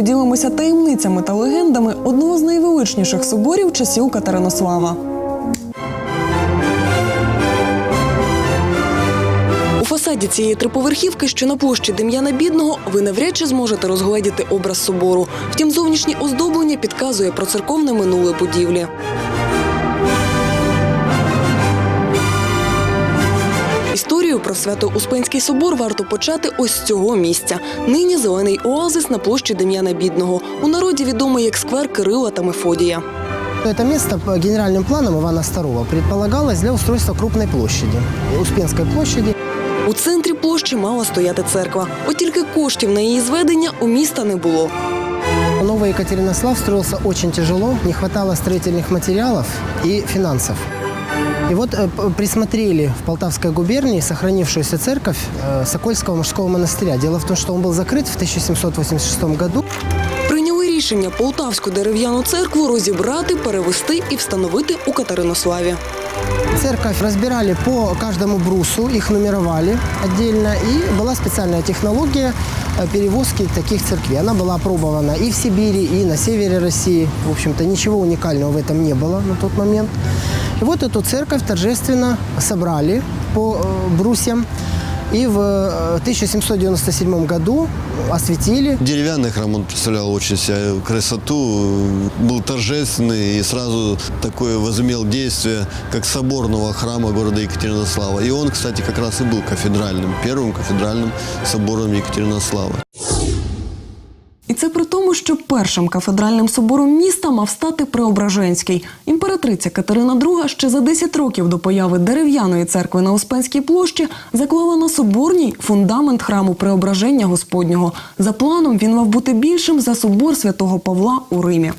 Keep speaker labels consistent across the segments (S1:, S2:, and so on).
S1: цікавимося таємницями та легендами одного з найвеличніших соборів часів Катеринослава. У фасаді цієї триповерхівки, що на площі Дем'яна Бідного, ви навряд чи зможете розгледіти образ собору. Втім, зовнішнє оздоблення підказує про церковне минуле будівлі. Історію про Свято-Успенський собор варто почати ось з цього місця. Нині зелений оазис на площі Дем'яна Бідного. У народі відомий як сквер Кирила та Мефодія.
S2: Это место по генеральным планам Ивана II предполагалось для устройства крупной площади, Успенской площади.
S1: У центрі площі мала стояти церква. От тільки коштів на її зведення у міста не було.
S2: Новый Екатеринослав строился очень тяжело, не хватало строительных материалов и финансов. И вот э, п- присмотрели в Полтавской губернии сохранившуюся церковь э, Сокольского мужского монастыря. Дело в том, что он был закрыт в 1786 году.
S1: Прийняли рішення Полтавську дерев'яну церкву розібрати, перевести і встановити у Катеринославі.
S2: Церковь разбирали по каждому брусу, их нумеровали отдельно, и была специальная технология э, перевозки таких церквей. Она была опробована и в Сибири, и на севере России. В общем-то, ничего уникального в этом не было на тот момент. И вот эту церковь торжественно собрали по э, брусьям. И в э, 1797 году осветили
S3: Деревянный храм, он представлял очень себя красоту, э, был торжественный и сразу такое возымел действие, как соборного храма города Екатеринослава. И он, кстати, как раз и был кафедральным, первым кафедральным собором Екатеринослава.
S1: І це при тому, що першим кафедральним собором міста мав стати Преображенський. Імператриця Катерина II ще за 10 років до появи дерев'яної церкви на Успенській площі заклала на соборній фундамент храму Преображення Господнього. За планом він мав бути більшим за собор святого Павла у Римі.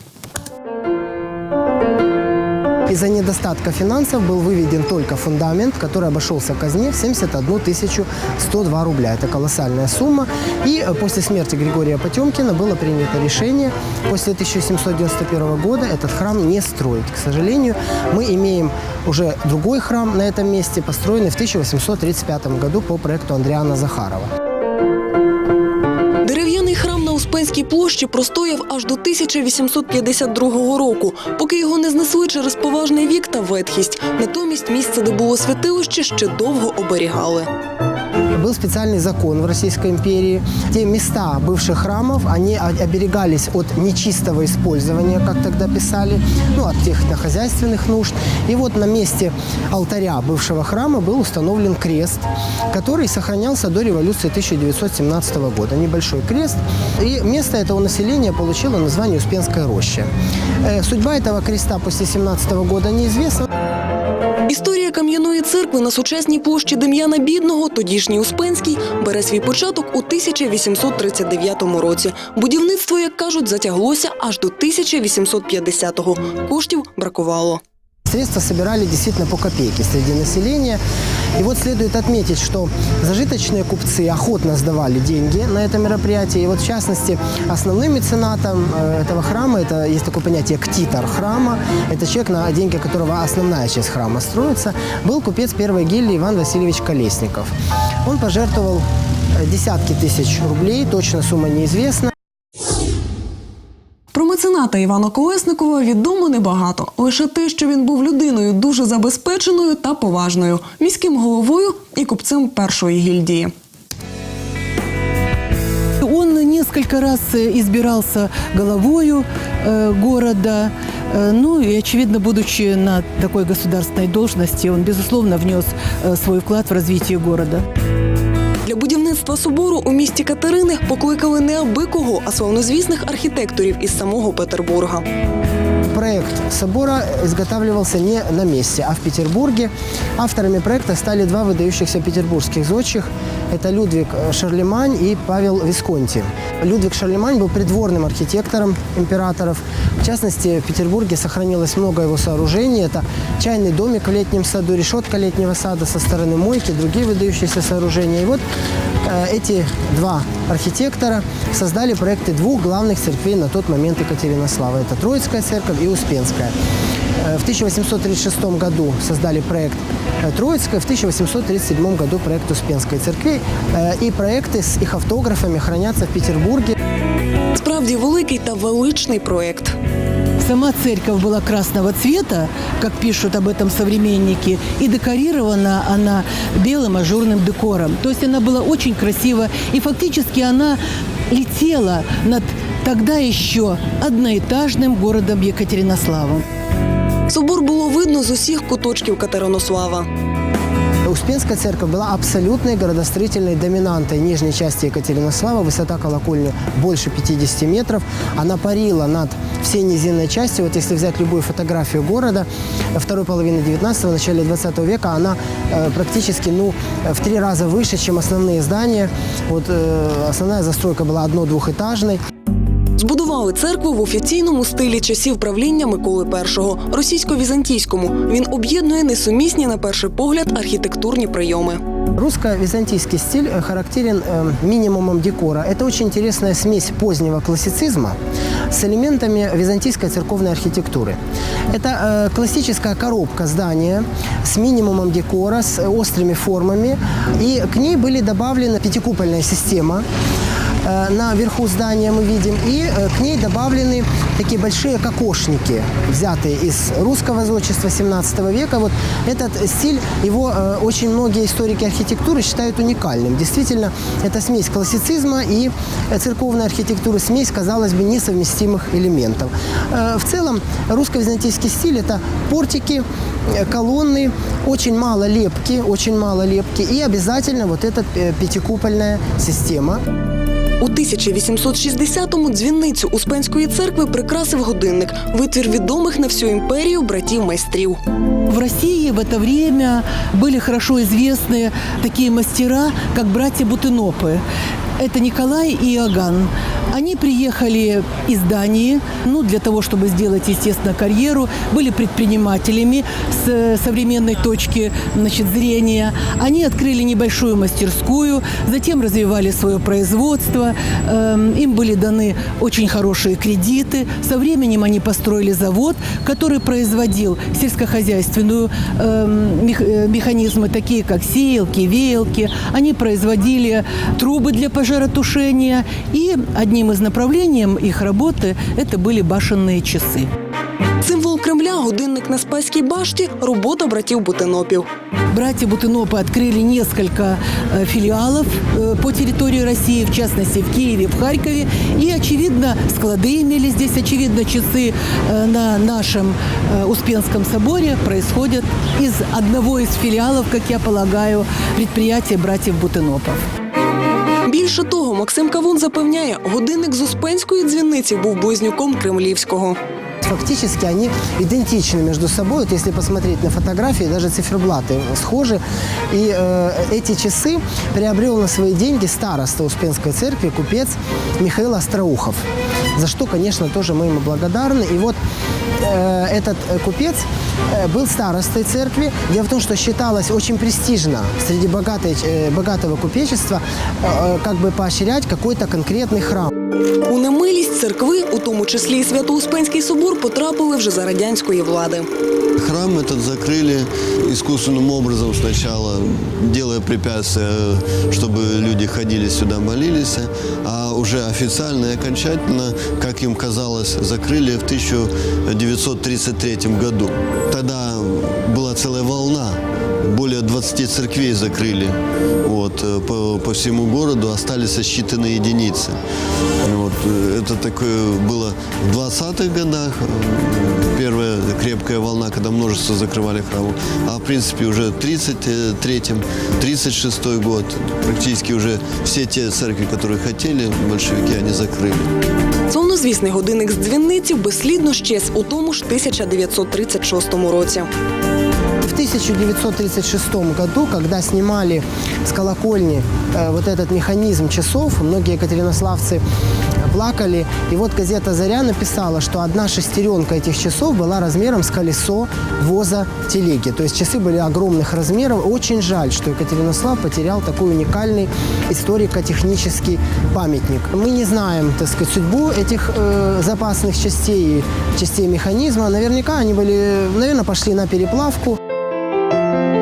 S2: Из-за недостатка финансов был выведен только фундамент, который обошелся казне в 71 тысячу 102 рубля. Это колоссальная сумма. И э, после смерти Григория Потемкина было принято решение после 1791 года этот храм не строить. К сожалению, мы имеем уже другой храм на этом месте, построенный в 1835 году по проекту Андриана Захарова.
S1: храм площі простояв аж до 1852 року, поки його не знесли через поважний вік та ветхість. Натомість місце, де було святилище, ще довго оберігали.
S2: Был специальный закон в Российской империи. Те места бывших храмов, они оберегались от нечистого использования, как тогда писали, ну, от технохозяйственных нужд. И вот на месте алтаря бывшего храма был установлен крест, который сохранялся до революции 1917 года. Небольшой крест. И место этого населения получило название Успенская роща. Э, Судьба этого креста после 17 года неизвестна.
S1: Історія кам'яної церкви на сучасній площі Дем'яна Бідного, тодішній Успенський, бере свій початок у 1839 році. Будівництво, як кажуть, затяглося аж до 1850-го. Коштів бракувало.
S2: Средства собирали действительно по копейке среди населения. И вот следует отметить, что зажиточные купцы охотно сдавали деньги на это мероприятие. И вот в частности основным меценатом э, этого храма, это есть такое понятие ктитор храма, это человек, на деньги которого основная часть храма строится, был купец первой гильдии Иван Васильевич Колесников. Он пожертвовал э, десятки тысяч рублей, точно сумма неизвестна.
S1: Про мецената Івана Колесникова відомо небагато. Лише те, що він був людиною дуже забезпеченою та поважною, міським головою і купцем першої гільдії.
S4: Он несколько раз э, избирался головою э, города. Э, Ну и, очевидно, будучи на такой государственной должности, он, безусловно, внес э, свой вклад в развитие города.
S1: Для будівництва собору у місті Катерини покликали не аби кого, а славнозвісних архітекторів із самого Петербурга.
S2: Проект собора изготавливался не на месте, а в Петербурге. Авторами проекта стали два выдающихся петербургских зодчих. Это Людвиг Шарлемань и Павел Висконти. Людвиг Шарлемань был придворным архитектором императоров. В частности, в Петербурге сохранилось много его сооружений. Это чайный домик в летнем саду, решетка летнего сада со стороны мойки, другие выдающиеся сооружения. И вот э, эти два архитектора создали проекты двух главных церквей на тот момент Екатеринослава. Это Троицкая церковь и Успенская. Э, В 1836 году создали проект э, Троицкой, в 1837 году проект Успенской церкви. Э, И проекты с их автографами хранятся в Петербурге.
S1: Справді великий та величний проект.
S4: Сама церковь была красного цвета, как пишут об этом современники, и декорирована она белым ажурным декором. То есть она была очень красива, и фактически она летела над тогда еще одноэтажным городом Екатеринославом.
S1: Собор було видно з усіх куточків Катеринослава.
S2: Успенская церковь была абсолютной городостроительной доминантой нижней части Екатеринослава. Высота колокольни больше 50 метров. Она парила над всей низинной частью. Вот если взять любую фотографию города второй половины 19-го, начале 20 века, она э, практически ну, в три раза выше, чем основные здания. Вот э, основная застройка была одно-двухэтажной.
S1: Збудували церкву в офіційному стилі часів правління Миколи І, російсько-візантійському. Він об'єднує несумісні на перший погляд архітектурні прийоми.
S2: Русско-византийский стиль э, характерен э, минимумом декора. Это очень интересная смесь позднего классицизма с элементами византийской церковной архитектуры. Это э, классическая коробка здания с минимумом декора, с острыми формами. И к ней были добавлены пятикупольная система, э, на верху здания мы видим, и э, к ней добавлены такие большие кокошники, взятые из русского зодчества 17 века. Вот этот стиль, его э, очень многие историки архитектуры считают уникальным. Действительно, это смесь классицизма и э, церковной архитектуры, смесь, казалось бы, несовместимых элементов. Э, В целом, русско-византийский стиль – это портики, э, колонны, очень мало лепки, очень мало лепки и обязательно вот эта э, пятикупольная система.
S1: У 1860-му дзвіницю Успенської церкви прикрасив годинник, витвір відомих на всю імперію братів-майстрів.
S4: В России в это время были хорошо известны такие мастера, как братья Бутынопы. Это Николай и Иоганн. Они приехали из Дании, ну, для того, чтобы сделать, естественно, карьеру, были предпринимателями с э, современной точки значит, зрения. Они открыли небольшую мастерскую, затем развивали свое производство, Эм, им были даны очень хорошие кредиты. Со временем они построили завод, который производил сельскохозяйственную эм, э, механизмы, такие как сеялки, веялки. Они производили трубы для пожаротушения. И одним из направлений их работы это были башенные часы.
S1: Символ Кремля годинник на Спаській башті робота братів Бутинопів.
S4: Братья Бутынопы открыли несколько э, филиалов э, по территории России, в частности в Киеве, в Харькове. И, очевидно, склады имели здесь, очевидно, часы э, на нашем э, Успенском соборе происходят из одного из филиалов, как я полагаю, предприятия братьев Бутынопов.
S1: Більше того, Максим Кавун запевняє, годинник з Успенської дзвіниці був близнюком кремлівського.
S2: Фактически они идентичны между собой. Вот если посмотреть на фотографии, даже циферблаты схожи. И э, эти часы приобрел на свои деньги староста Успенской церкви, купец Михаил Остроухов. За что, конечно, тоже мы ему благодарны. И вот э, этот э, купец э, был старостой церкви. Дело в том, что считалось очень престижно среди богатой, э, богатого купечества э, как бы поощрять какой-то конкретный храм.
S1: У немилість церкви, у тому числі і Свято-Успенський собор, потрапили вже за радянської влади.
S3: Храм этот закрыли искусственным образом сначала, делая препятствия, чтобы люди ходили сюда, молились, а уже официально и окончательно, как им казалось, закрыли в 1933 году. Тогда была целая волна, более 20 церквей закрыли вот, э, по, по всему городу, остались считанные единицы. Вот, э, это такое было в 20-х годах, первая крепкая волна, когда множество закрывали храмы. А в принципе уже в 33-м, 36-й год, практически уже все те церкви, которые хотели, большевики, они закрыли.
S1: Славнозвісний годинник з дзвіниці безслідно щез у тому ж 1936 році.
S2: В 1936 году, когда снимали с колокольни э, вот этот механизм часов, многие екатеринославцы плакали. И вот газета «Заря» написала, что одна шестеренка этих часов была размером с колесо воза телеги. То есть часы были огромных размеров. Очень жаль, что Екатеринослав потерял такой уникальный историко-технический памятник. Мы не знаем, так сказать, судьбу этих э, запасных частей, частей механизма. Наверняка они были, наверное, пошли на переплавку.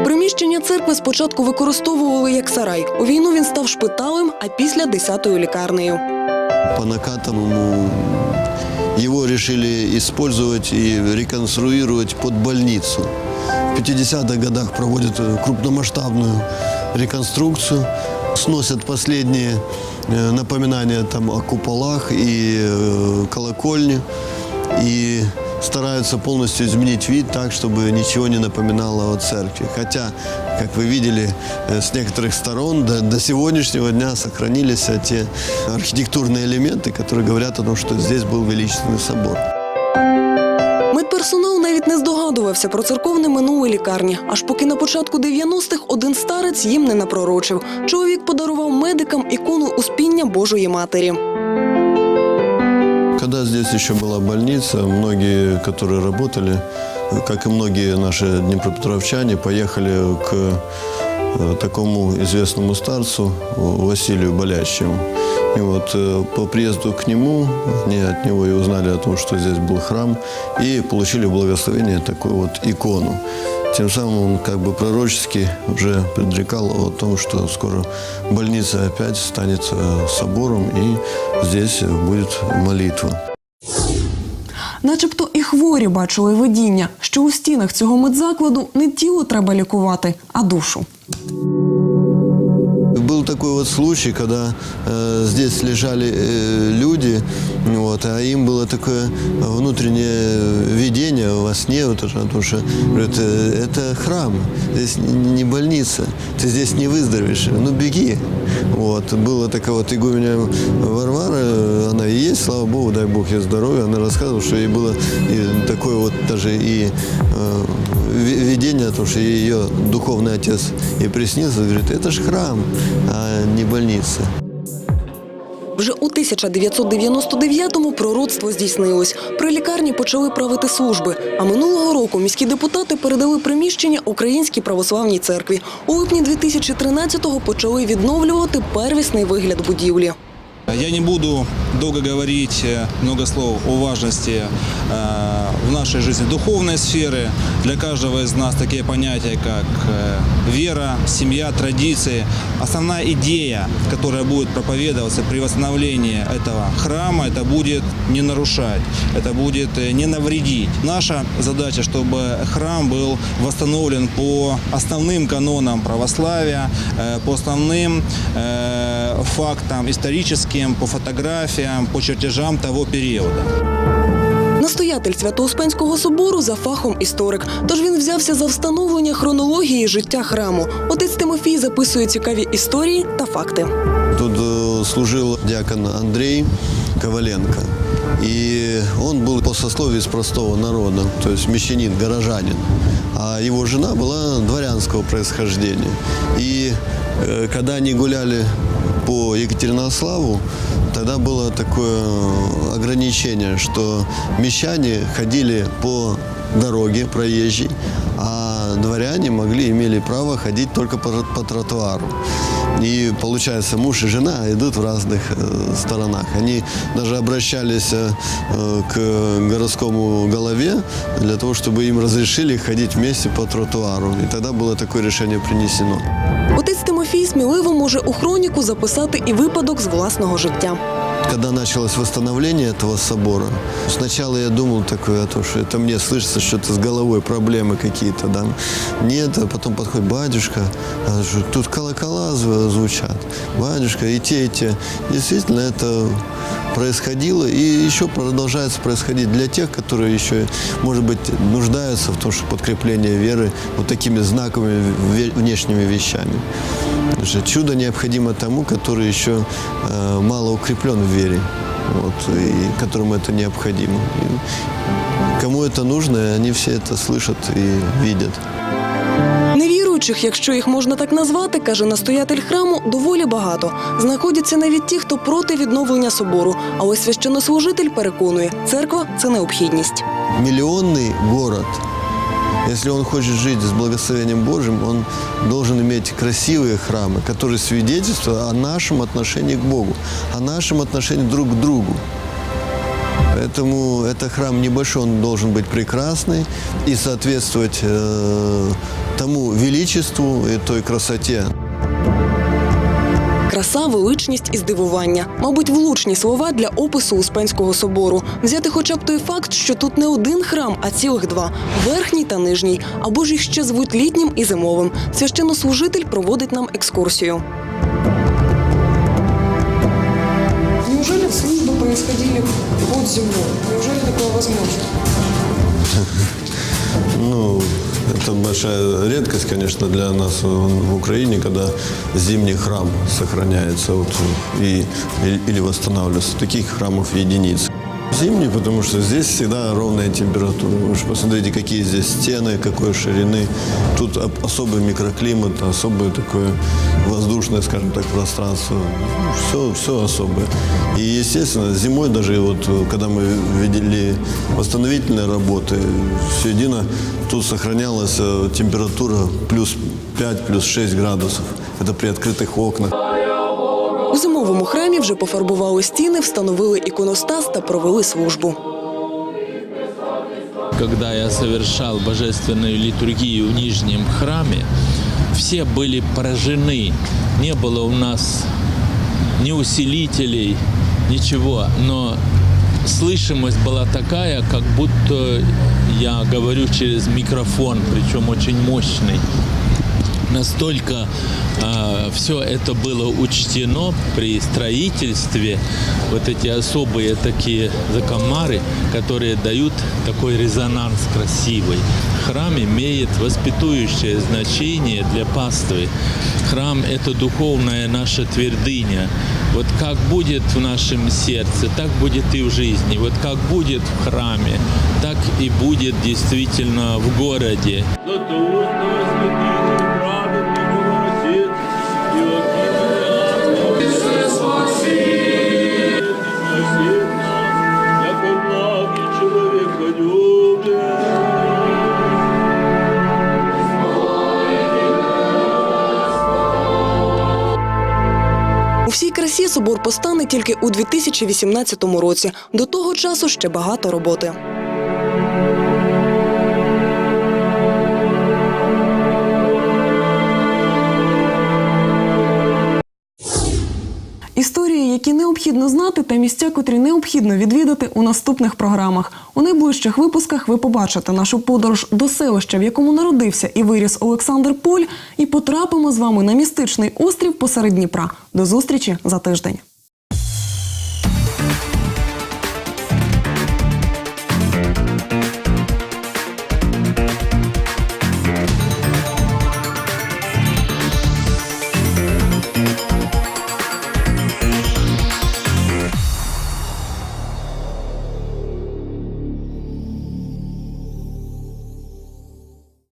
S1: Приміщення церкви спочатку використовували як сарай. У війну він став шпиталем, а після 10-ю лікарнею.
S3: По накатанному его решили использовать и реконструировать под больницу. В 50-х годах проводят э, крупномасштабную реконструкцию, сносят последние э, напоминания там о куполах и э, колокольне и стараются полностью изменить вид так, чтобы ничего не напоминало о церкви. Хотя, как вы видели, э, с некоторых сторон до, до сегодняшнего дня сохранились э, те архитектурные элементы, которые говорят о том, что здесь был величественный собор.
S1: Медперсонал навіть не здогадувався про церковне минуле лікарні, аж поки на початку 90-х один старець їм не напророчив. Чоловік подарував медикам ікону успіння Божої Матері.
S3: Когда здесь еще была больница, многие, которые работали, э, как и многие наши днепропетровчане, поехали к э, такому известному старцу э, Василию Болящему. И вот э, по приезду к нему, они от него и узнали о том, что здесь был храм, и получили благословение такую вот икону. Тем самым он как бы пророчески уже предрекал о том, что скоро больница опять станет э, собором, и здесь будет молитва.
S1: Начебто і хворі бачили видіння, що у стінах цього медзакладу не тіло треба лікувати, а душу.
S3: Был такой вот случай, когда э, здесь лежали э, люди, вот, а им было такое внутреннее видение во сне, вот, потому что говорят, «Э, это храм, здесь не больница, ты здесь не выздоровеешь, ну беги. Вот. Была такая вот игуменя Варвара, она и есть, слава Богу, дай Бог ей здоровья, она рассказывала, что ей было и такое вот даже и э, видение о том, что ее духовный отец ей приснился, говорит, это же храм, а не больница.
S1: Вже у 1999-му пророцтво здійснилось. При лікарні почали правити служби. А минулого року міські депутати передали приміщення Українській православній церкві. У липні 2013-го почали відновлювати первісний вигляд будівлі.
S5: Я не буду долго говорить э, много слов о важности э, в нашей жизни духовной сферы. Для каждого из нас такие понятия, как э, вера, семья, традиции. Основная идея, которая будет проповедоваться при восстановлении этого храма, это будет не нарушать, это будет не навредить. Наша задача, чтобы храм был восстановлен по основным канонам православия, по основным фактам историческим, по фотографиям, по чертежам того периода.
S1: Настоятель Свято-Успенського собору за фахом історик. Тож він взявся за встановлення хронології життя храму. Отець Тимофій записує цікаві історії та факти.
S3: Тут э, служил диакон Андрей Коваленко. И он был по сословию из простого народа, то есть мещанин, горожанин. А его жена была дворянского происхождения. И э, когда они гуляли по Екатеринославу, тогда было такое ограничение, что мещане ходили по дороге проезжей, а дворяне могли, имели право ходить только по, по тротуару. И получается, муж и жена идут в разных э, сторонах. Они даже обращались э, к городскому голове для того, чтобы им разрешили ходить вместе по тротуару. И тогда было такое решение принесено.
S1: Отець Тимофій сміливо може у хроніку записати і випадок з власного життя.
S3: Когда началось восстановление этого собора, сначала я думал такое, о том, что это мне слышится что-то с головой, проблемы какие-то, да. Нет, а потом подходит батюшка, а что, тут колокола зв- звучат. Батюшка, и те, и те. Действительно, это происходило и еще продолжается происходить для тех, которые еще, может быть, нуждаются в том, что подкрепление веры вот такими знаковыми внешними вещами. Потому что чудо необходимо тому, который еще э, мало укреплен в вере, вот, и которому это необходимо. И кому это нужно, они все это слышат и видят.
S1: Невіруючих, якщо їх можна так назвати, каже настоятель храму, доволі багато. Знаходяться навіть ті, хто проти відновлення собору. А ось священнослужитель переконує, церква це необхідність.
S3: Миллионный город, если он хочет жить с благословением Божьим, он должен иметь красивые храмы, которые свидетельствуют о нашем отношении к Богу, о нашем отношении друг к другу. Поэтому это храм небольшой, он должен быть прекрасный и соответствовать э, тому величеству и той красоте,
S1: Краса, величність і здивування. Мабуть, влучні слова для опису Успенського собору. Взяти хоча б той факт, що тут не один храм, а цілих два верхній та нижній. Або ж їх ще звуть літнім і зимовим. Священнослужитель проводить нам екскурсію. Неужели службы происходили под землей? Неужели такое возможно?
S3: Это большая редкость, конечно, для нас в Украине, когда зимний храм сохраняется вот, и, или восстанавливается. Таких храмов единиц. Зимний, потому что здесь всегда ровная температура. Вы же посмотрите, какие здесь стены, какой ширины. Тут об- особый микроклимат, особое такое воздушное, скажем так, пространство. Все, все особое. И, естественно, зимой даже вот, когда мы видели восстановительные работы, все едино, тут сохранялась э, температура плюс 5, плюс 6 градусов. Это при открытых окнах.
S1: У зимовому храмі вже пофарбували стіни, встановили іконостас та провели службу.
S6: когда я совершал божественную литургию в Нижнем храме, все были поражены. Не было у нас ни усилителей, ничего, но слышимость была такая, как будто я говорю через микрофон, причем очень мощный Настолько все это было учтено при строительстве, вот эти особые такие закомары, которые дают такой резонанс красивый. Храм имеет воспитующее значение для паствы. Храм – это духовная наша твердыня. Вот как будет в нашем сердце, так будет и в жизни. Вот как будет в храме, так и будет действительно в городе.
S1: У собор постане тільки у 2018 році. До того часу ще багато роботи. Які необхідно знати, та місця, котрі необхідно відвідати у наступних програмах. У найближчих випусках ви побачите нашу подорож до селища, в якому народився і виріс Олександр Поль, і потрапимо з вами на містичний острів посеред Дніпра. До зустрічі за тиждень.